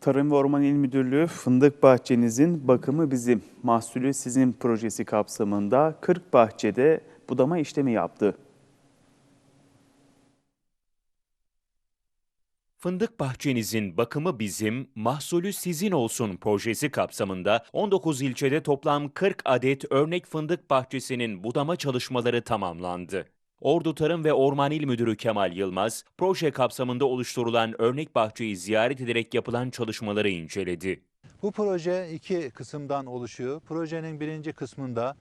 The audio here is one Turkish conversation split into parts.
Tarım ve Orman İl Müdürlüğü fındık bahçenizin bakımı bizim, mahsulü sizin projesi kapsamında 40 bahçede budama işlemi yaptı. Fındık bahçenizin bakımı bizim, mahsulü sizin olsun projesi kapsamında 19 ilçede toplam 40 adet örnek fındık bahçesinin budama çalışmaları tamamlandı. Ordu Tarım ve Orman İl Müdürü Kemal Yılmaz, proje kapsamında oluşturulan örnek bahçeyi ziyaret ederek yapılan çalışmaları inceledi. Bu proje iki kısımdan oluşuyor. Projenin birinci kısmında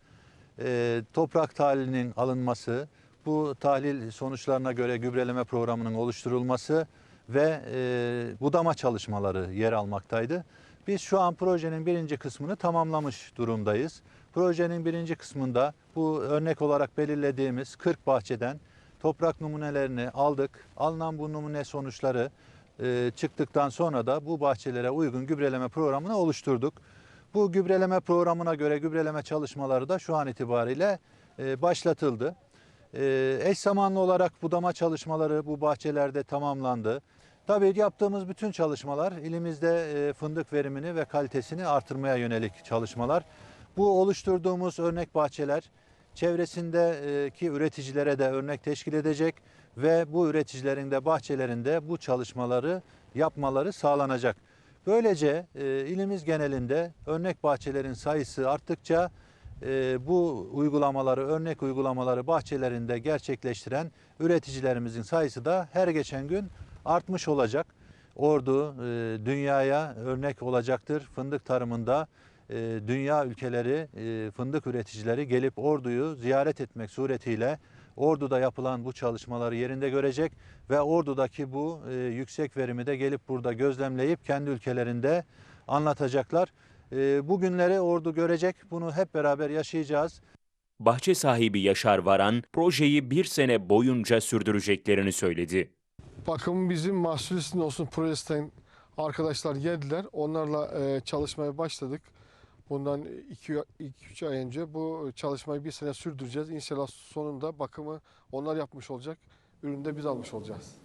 e, toprak tahlilinin alınması, bu tahlil sonuçlarına göre gübreleme programının oluşturulması ve e, budama çalışmaları yer almaktaydı. Biz şu an projenin birinci kısmını tamamlamış durumdayız. Projenin birinci kısmında bu örnek olarak belirlediğimiz 40 bahçeden toprak numunelerini aldık. Alınan bu numune sonuçları e, çıktıktan sonra da bu bahçelere uygun gübreleme programını oluşturduk. Bu gübreleme programına göre gübreleme çalışmaları da şu an itibariyle e, başlatıldı. E, eş zamanlı olarak budama çalışmaları bu bahçelerde tamamlandı. Tabii yaptığımız bütün çalışmalar ilimizde e, fındık verimini ve kalitesini artırmaya yönelik çalışmalar. Bu oluşturduğumuz örnek bahçeler çevresindeki üreticilere de örnek teşkil edecek ve bu üreticilerin de bahçelerinde bu çalışmaları yapmaları sağlanacak. Böylece e, ilimiz genelinde örnek bahçelerin sayısı arttıkça e, bu uygulamaları, örnek uygulamaları bahçelerinde gerçekleştiren üreticilerimizin sayısı da her geçen gün artmış olacak. Ordu e, dünyaya örnek olacaktır. Fındık tarımında e, dünya ülkeleri, e, fındık üreticileri gelip Ordu'yu ziyaret etmek suretiyle Ordu'da yapılan bu çalışmaları yerinde görecek ve Ordu'daki bu e, yüksek verimi de gelip burada gözlemleyip kendi ülkelerinde anlatacaklar. E, bu günleri Ordu görecek. Bunu hep beraber yaşayacağız. Bahçe sahibi Yaşar Varan, projeyi bir sene boyunca sürdüreceklerini söyledi. Bakım bizim mahsulü sizin olsun projesinden arkadaşlar geldiler. Onlarla e, çalışmaya başladık. Bundan 2-3 ay önce bu çalışmayı bir sene sürdüreceğiz. İnşallah sonunda bakımı onlar yapmış olacak. Ürünü de biz almış olacağız.